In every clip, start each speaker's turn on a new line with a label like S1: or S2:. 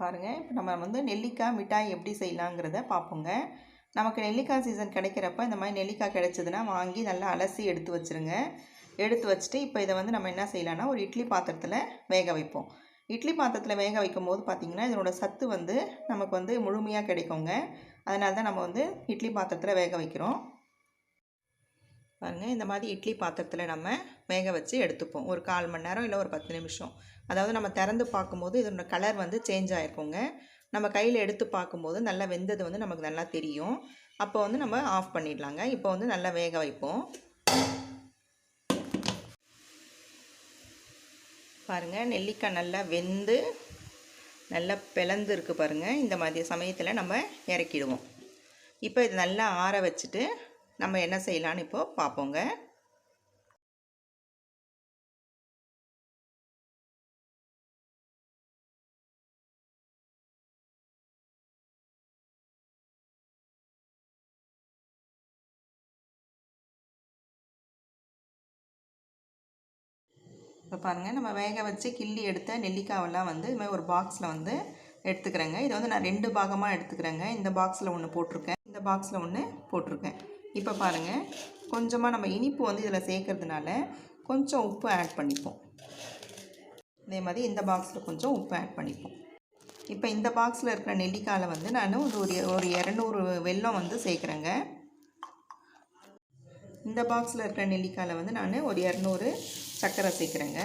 S1: பாருங்கள் இப்போ நம்ம வந்து நெல்லிக்காய் மிட்டாய் எப்படி செய்யலாங்கிறத பார்ப்போங்க நமக்கு நெல்லிக்காய் சீசன் கிடைக்கிறப்ப இந்த மாதிரி நெல்லிக்காய் கிடைச்சதுன்னா வாங்கி நல்லா அலசி எடுத்து வச்சுருங்க. எடுத்து வச்சுட்டு இப்போ இதை வந்து நம்ம என்ன செய்யலாம்னா ஒரு இட்லி பாத்திரத்தில் வேக வைப்போம். இட்லி பாத்திரத்தில் வேக வைக்கும் போது பார்த்திங்கன்னா இதனோட சத்து வந்து நமக்கு வந்து முழுமையாக கிடைக்குங்க. அதனால தான் நம்ம வந்து இட்லி பாத்திரத்தில் வேக வைக்கிறோம். பாருங்கள் இந்த மாதிரி இட்லி பாத்திரத்தில் நம்ம வேக வச்சு எடுத்துப்போம். ஒரு கால் மணி நேரம் இல்லை ஒரு பத்து நிமிஷம். அதாவது நம்ம திறந்து பார்க்கும்போது இதோட கலர் வந்து சேஞ்ச் ஆகிருக்குங்க நம்ம கையில் எடுத்து பார்க்கும்போது நல்லா வெந்தது வந்து நமக்கு நல்லா தெரியும். அப்போ வந்து நம்ம ஆஃப் பண்ணிடலாங்க. இப்போ வந்து நல்லா வேக வைப்போம். பாருங்கள் நெல்லிக்காய் நல்லா வெந்து நல்லா பிளந்து இருக்குது பாருங்கள் இந்த மாதிரி சமயத்தில் நம்ம இறக்கிடுவோம். இப்போ இது நல்லா ஆற வச்சுட்டு நம்ம என்ன செய்யலான்னு இப்போது பார்ப்போங்க. இப்போ பாருங்கள் நம்ம வேக வச்சு கிள்ளி எடுத்த நெல்லிக்காவெல்லாம் வந்து இது மாதிரி ஒரு பாக்ஸில் வந்து எடுத்துக்கிறேங்க. இதை வந்து நான் ரெண்டு பாகமாக எடுத்துக்கிறேங்க. இந்த பாக்ஸில் ஒன்று போட்டிருக்கேன். இந்த பாக்ஸில் ஒன்று போட்டிருக்கேன். இப்போ பாருங்கள் கொஞ்சமாக நம்ம இனிப்பு வந்து இதில் சேர்க்கறதுனால கொஞ்சம் உப்பு ஆட் பண்ணிப்போம். அதே மாதிரி இந்த பாக்ஸில் கொஞ்சம் உப்பு ஆட் பண்ணிப்போம். இப்போ இந்த பாக்ஸில் இருக்கிற நெல்லிக்காயில் வந்து நான் ஒரு ஒரு ஒரு இரநூறு வெல்லம் வந்து சேர்க்குறேங்க. இந்த பாக்ஸில் இருக்கிற நெல்லிக்காயில் வந்து நான் ஒரு இரநூறு சர்க்கரை சேர்க்குறேங்க.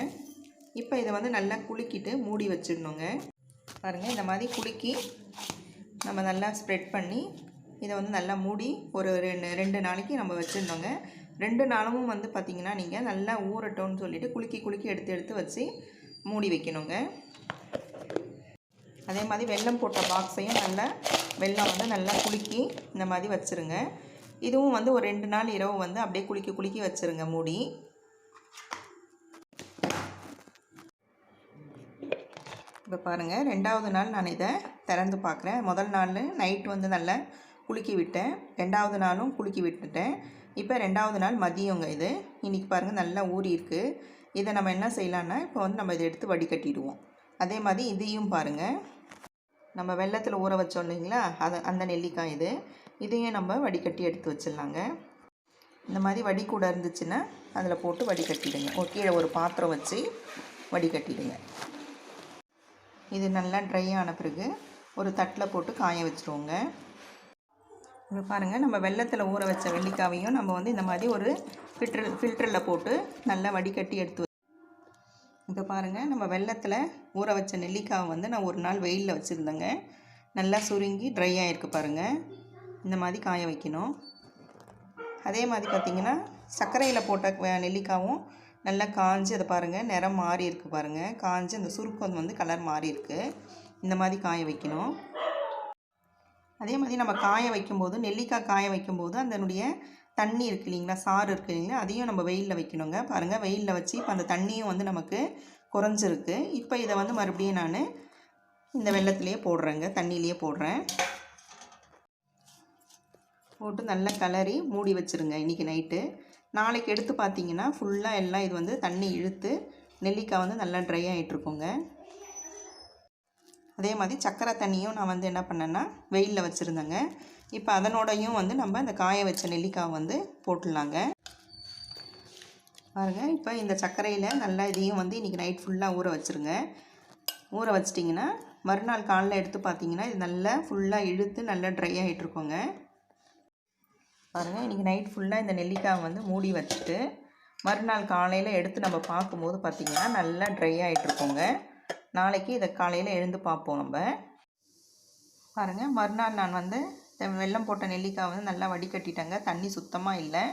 S1: இப்போ இதை வந்து நல்லா குலுக்கிட்டு மூடி வச்சிடணுங்க. பாருங்கள் இந்த மாதிரி குலுக்கி நம்ம நல்லா ஸ்ப்ரெட் பண்ணி இதை வந்து நல்லா மூடி ஒரு ரெண்டு ரெண்டு நாளைக்கு நம்ம வச்சுருந்தோங்க ரெண்டு நாளும் வந்து பார்த்திங்கன்னா நீங்கள் நல்லா ஊறட்டோன்னு சொல்லிவிட்டு குலுக்கி குலுக்கி எடுத்து எடுத்து வச்சு மூடி வைக்கணுங்க. அதே மாதிரி வெல்லம் போட்ட பாக்ஸையும் நல்லா வெல்லம் வந்து நல்லா குலுக்கி இந்த மாதிரி வச்சுருங்க. இதுவும் வந்து ஒரு ரெண்டு நாள் இரவு வந்து அப்படியே குலுக்கி குலுக்கி வச்சுருங்க மூடி. இப்போ பாருங்கள் ரெண்டாவது நாள் நான் இதை திறந்து பார்க்குறேன் முதல் நாள் நைட் வந்து நல்லா குலுக்கி விட்டேன். ரெண்டாவது நாளும் குலுக்கி விட்டுட்டேன். இப்போ ரெண்டாவது நாள் மதியங்க இது. இன்றைக்கி பாருங்கள் நல்லா ஊறி இருக்குது இதை நம்ம என்ன செய்யலான்னா இப்போ வந்து நம்ம இதை எடுத்து வடிகட்டிடுவோம். அதே மாதிரி இதையும் பாருங்கள் நம்ம வெள்ளத்தில் ஊற வச்சோம் இல்லைங்களா? அது அந்த நெல்லிக்காய் இது. இதையும் நம்ம வடிகட்டி எடுத்து வச்சிடலாங்க. இந்த மாதிரி வடிக்கூட இருந்துச்சுன்னா அதில் போட்டு வடிகட்டிடுங்க. ஒரு கீழே ஒரு பாத்திரம் வச்சு வடிகட்டிடுங்க. இது நல்லா ட்ரை ஆன பிறகு ஒரு தட்டில் போட்டு காய வச்சுருவோங்க. இங்கே பாருங்கள் நம்ம வெள்ளத்தில் ஊற வச்ச வெள்ளிக்காவையும் நம்ம வந்து இந்த மாதிரி ஒரு ஃபில்டர் ஃபில்டரில் போட்டு நல்லா வடிகட்டி எடுத்து இப்போ பாருங்கள் நம்ம வெள்ளத்தில் ஊற வச்ச நெல்லிக்காவை வந்து நான் ஒரு நாள் வெயிலில் வச்சுருந்தேங்க. நல்லா சுருங்கி ட்ரை ஆகிருக்கு பாருங்கள் இந்த மாதிரி காய வைக்கணும். அதே மாதிரி பார்த்திங்கன்னா சர்க்கரையில் போட்ட நெல்லிக்காவும் நல்லா காஞ்சி அதை பாருங்கள் நிறம் மாறி இருக்குது பாருங்கள் காஞ்சு அந்த சுருக்கம் வந்து கலர் மாறி இருக்குது இந்த மாதிரி காய வைக்கணும். அதே மாதிரி நம்ம காய வைக்கும்போது நெல்லிக்காய் காய வைக்கும்போது அதனுடைய தண்ணி இருக்கு இல்லைங்களா? சாறு இருக்கு இல்லைங்களா? அதையும் நம்ம வெயிலில் வைக்கணுங்க. பாருங்கள் வெயிலில் வச்சு இப்போ அந்த தண்ணியும் வந்து நமக்கு குறைஞ்சிருக்கு. இப்போ இதை வந்து மறுபடியும் நான் இந்த வெள்ளத்துலேயே போடுறேங்க. தண்ணியிலேயே போடுறேன். போட்டு நல்லா கலரி மூடி வச்சுருங்க இன்றைக்கி நைட்டு. நாளைக்கு எடுத்து பார்த்தீங்கன்னா ஃபுல்லாக எல்லாம் இது வந்து தண்ணி இழுத்து நெல்லிக்காய் வந்து நல்லா ட்ரை ஆகிட்ருக்குங்க அதே மாதிரி சக்கரை தண்ணியும் நான் வந்து என்ன பண்ணேன்னா வெயிலில் வச்சுருந்தேங்க. இப்போ அதனோடையும் வந்து நம்ம இந்த காய வச்ச நெல்லிக்காய் வந்து போட்டுடலாங்க. பாருங்கள் இப்போ இந்த சர்க்கரையில் நல்லா இதையும் வந்து இன்றைக்கி நைட் ஃபுல்லாக ஊற வச்சுருங்க. ஊற வச்சிட்டிங்கன்னா மறுநாள் காலைல எடுத்து பார்த்தீங்கன்னா இது நல்லா ஃபுல்லாக இழுத்து நல்லா ட்ரை ஆகிட்ருக்கோங்க பாருங்கள் இன்றைக்கி நைட் ஃபுல்லாக இந்த நெல்லிக்காய் வந்து மூடி வச்சுட்டு மறுநாள் காலையில் எடுத்து நம்ம பார்க்கும்போது பார்த்திங்கன்னா நல்லா ட்ரை ஆகிட்ருக்கோங்க நாளைக்கு இதை காலையில் எழுந்து பார்ப்போம் நம்ம. பாருங்கள் மறுநாள் நான் வந்து வெள்ளம் போட்ட நெல்லிக்காய் வந்து நல்லா வடிகட்டிட்டேங்க. தண்ணி சுத்தமாக இல்லை.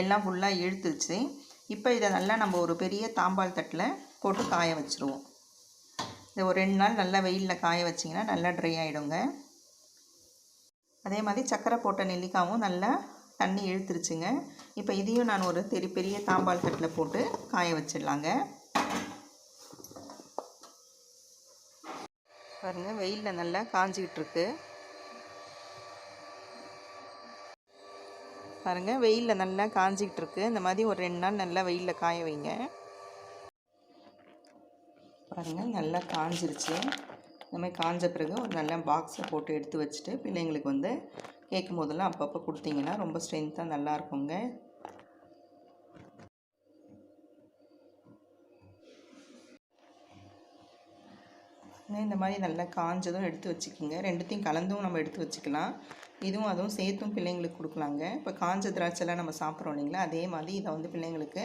S1: எல்லாம் ஃபுல்லாக இழுத்துச்சு இப்போ இதை நல்லா நம்ம ஒரு பெரிய தாம்பால் தட்டில் போட்டு காய வச்சுருவோம். இதை ஒரு ரெண்டு நாள் நல்லா வெயிலில் காய வச்சிங்கன்னா நல்லா ட்ரை ஆகிடுங்க அதே மாதிரி சக்கரை போட்ட நெல்லிக்காவும் நல்லா தண்ணி இழுத்துருச்சுங்க. இப்போ இதையும் நான் ஒரு பெரிய பெரிய தாம்பால் தட்டில் போட்டு காய வச்சிடலாங்க. பாருங்கள் வெயிலில் நல்லா காஞ்சிக்கிட்டு இருக்கு பாருங்கள் வெயிலில் நல்லா காஞ்சிக்கிட்டு இருக்கு இந்த மாதிரி ஒரு ரெண்டு நாள் நல்லா வெயிலில் காய வைங்க. பாருங்கள் நல்லா காஞ்சிருச்சு. இந்த மாதிரி காஞ்ச பிறகு ஒரு நல்ல பாக்ஸை போட்டு எடுத்து வச்சுட்டு பிள்ளைங்களுக்கு வந்து கேட்கும் போதெல்லாம் அப்பப்போ கொடுத்தீங்கன்னா ரொம்ப ஸ்ட்ரென்த்தாக நல்லா இருக்குங்க. இந்த மாதிரி நல்லா காஞ்சதும் எடுத்து வச்சுக்கோங்க. ரெண்டுத்தையும் கலந்தும் நம்ம எடுத்து வச்சுக்கலாம். இதுவும் அதுவும் சேர்த்தும் பிள்ளைங்களுக்கு கொடுக்கலாங்க. இப்போ காஞ்ச திராட்சைலாம் நம்ம சாப்பிட்றோம் இல்லைங்களா? அதே மாதிரி இதை வந்து பிள்ளைங்களுக்கு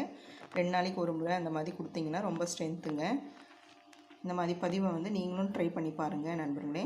S1: ரெண்டு நாளைக்கு ஒரு முறை அந்த மாதிரி கொடுத்தீங்கன்னா ரொம்ப ஸ்ட்ரென்த்துங்க இந்த மாதிரி பதிவை வந்து நீங்களும் ட்ரை பண்ணி பாருங்கள் நண்பர்களே.